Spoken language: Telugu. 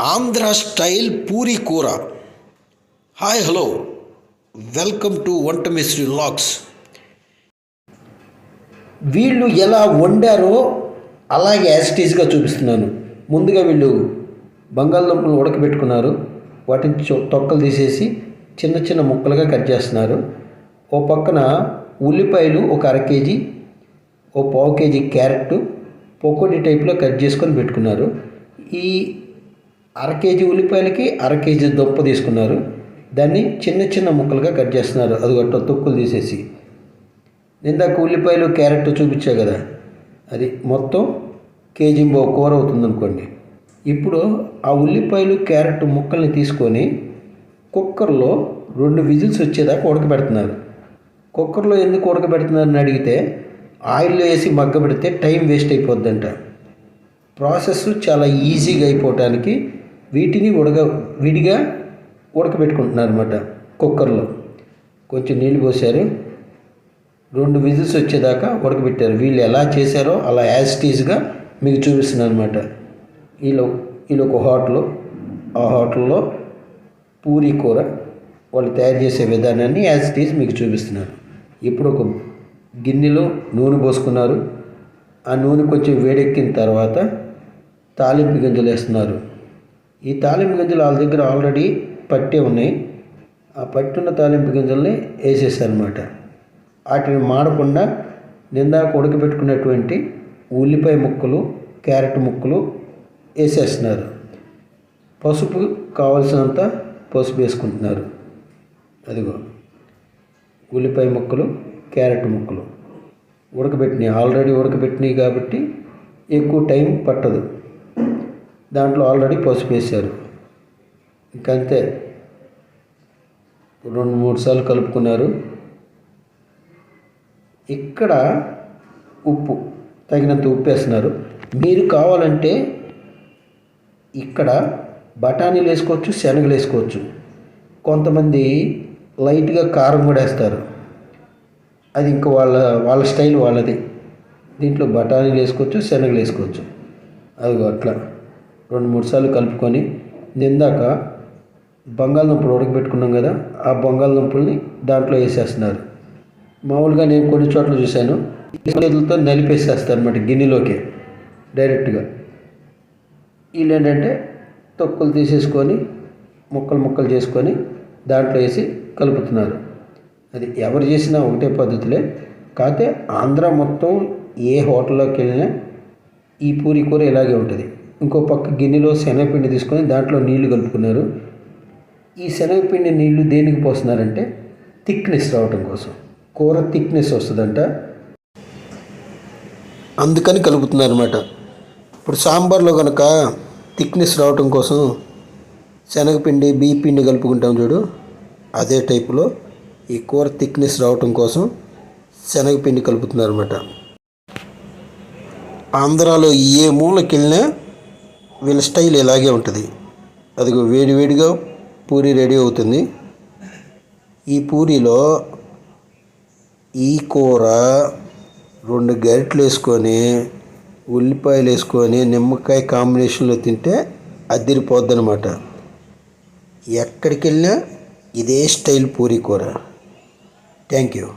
ఆంధ్ర స్టైల్ పూరి కూర. Hi hello. వెల్కమ్ టు వంట మిస్ట్రీ లాక్స్. వీళ్ళు ఎలా వండారో అలాగే యాసిటీస్గా చూపిస్తున్నాను. ముందుగా వీళ్ళు బంగాళదుంపలు ఉడకబెట్టుకున్నారు. వాటిని తొక్కలు తీసేసి చిన్న చిన్న ముక్కలుగా కట్ చేస్తున్నారు. ఓ పక్కన ఉల్లిపాయలు ఒక అర కేజీ ఓ పావు కేజీ క్యారెట్ పకోడీ టైప్లో కట్ చేసుకొని పెట్టుకున్నారు. ఈ అర కేజీ ఉల్లిపాయలకి అర కేజీ దుంప తీసుకున్నారు. దాన్ని చిన్న చిన్న ముక్కలుగా కట్ చేస్తున్నారు. అది గట్ట తొక్కులు తీసేసి. ఇందాక ఉల్లిపాయలు క్యారెట్ చూపించా కదా? అది మొత్తం కేజీ బో కూర అవుతుంది అనుకోండి. ఇప్పుడు ఆ ఉల్లిపాయలు క్యారెట్ ముక్కల్ని తీసుకొని కుక్కర్లో రెండు విజిల్స్ వచ్చేదాకా ఉడకబెడుతున్నారు. కుక్కర్లో ఎందుకు ఉడకబెడుతున్నారని అడిగితే ఆయిల్లో వేసి మగ్గబెడితే టైం వేస్ట్ అయిపోద్దంట. ప్రాసెస్ చాలా ఈజీగా అయిపోవటానికి వీటిని ఉడక విడిగా ఉడకబెట్టుకుంటున్నారు అనమాట కుక్కర్లో. కొంచెం నీళ్ళు పోసారు. రెండు విజిల్స్ వచ్చేదాకా ఉడకబెట్టారు. వీళ్ళు ఎలా చేశారో అలా యాజిటీజ్గా మీకు చూపిస్తున్నాను అనమాట వీళ్ళు వీళ్ళు ఒక హోటల్ ఆ హోటల్లో పూరి కూర వాళ్ళు తయారు చేసే విధానాన్ని యాజ్ మీకు చూపిస్తున్నాను ఇప్పుడు ఒక గిన్నెలో నూనె పోసుకున్నారు. ఆ నూనె కొంచెం వేడెక్కిన తర్వాత తాలింపు గింజలు వేస్తున్నారు. ఈ తాలింపు గింజలు వాళ్ళ దగ్గర ఆల్రెడీ పట్టే ఉన్నాయి. ఆ పట్టున్న తాలింపు గింజల్ని వేసేసారనమాట వాటిని మాడకుండా నిందాక ఉడకబెట్టుకున్నటువంటి ఉల్లిపాయ ముక్కలు క్యారెట్ ముక్కలు వేసేస్తున్నారు. పసుపు కావలసినంత పసుపు వేసుకుంటున్నారు. అదిగో ఉల్లిపాయ ముక్కలు క్యారెట్ ముక్కలు ఉడకబెట్టినాయి. ఆల్రెడీ ఉడకబెట్టినాయి కాబట్టి ఎక్కువ టైం పట్టదు. దాంట్లో ఆల్రెడీ పసుపు వేశారు. ఇంకంతే. రెండు మూడు సార్లు కలుపుకున్నారు. ఇక్కడ ఉప్పు తగినంత ఉప్పు వేస్తున్నారు. మీరు కావాలంటే ఇక్కడ బఠానీలు వేసుకోవచ్చు శనగలు వేసుకోవచ్చు. కొంతమంది లైట్గా కారం కూడా వేస్తారు. అది ఇంకా వాళ్ళ వాళ్ళ స్టైల్ వాళ్ళది. దీంట్లో బఠానీలు వేసుకోవచ్చు శనగలు వేసుకోవచ్చు. అదిగో అట్లా. రెండు మూడు సార్లు కలుపుకొని నిందాక బంగాళదుంపలు ఉడకబెట్టుకున్నాం కదా ఆ బంగాళదుంపల్ని దాంట్లో వేసేస్తున్నారు. మామూలుగా నేను కొన్ని చోట్ల చూశాను చేతులతో నలిపేసేస్తారు అనమాట గిన్నెలోకి డైరెక్ట్గా. వీళ్ళు ఏంటంటే తొక్కులు తీసేసుకొని ముక్కలు ముక్కలు చేసుకొని దాంట్లో వేసి కలుపుతున్నారు. అది ఎవరు చేసినా ఒకటే పద్ధతులే కాకపోతే ఆంధ్ర మొత్తం ఏ హోటల్లోకి వెళ్ళినా ఈ పూరి కూర ఇలాగే ఉంటుంది. ఇంకో పక్క గిన్నెలో శనగపిండి తీసుకొని దాంట్లో నీళ్ళు కలుపుకున్నారు. ఈ శనగపిండి నీళ్ళు దేనికి పోస్తున్నారంటే థిక్నెస్ రావటం కోసం. కూర థిక్నెస్ వస్తుందంట. అందుకని కలుపుతున్నారు అనమాట ఇప్పుడు సాంబార్లో కనుక థిక్నెస్ రావటం కోసం శనగపిండి బియ్య పిండి కలుపుకుంటాం చూడు. అదే టైపులో ఈ కూర థిక్నెస్ రావటం కోసం శనగపిండి కలుపుతున్నారు అనమాట ఆంధ్రాలో ఏ మూలకెళ్ళినా వీళ్ళ స్టైల్ ఇలాగే ఉంటుంది. అదిగో వేడివేడిగా పూరి రెడీ అవుతుంది. ఈ పూరిలో ఈ కూర రెండు గరిటెలు వేసుకొని ఉల్లిపాయలు వేసుకొని నిమ్మకాయ కాంబినేషన్లో తింటే అదిరిపోద్దనమాట ఎక్కడికి వెళ్ళినా ఇదే స్టైల్ పూరి కూర. Thank you.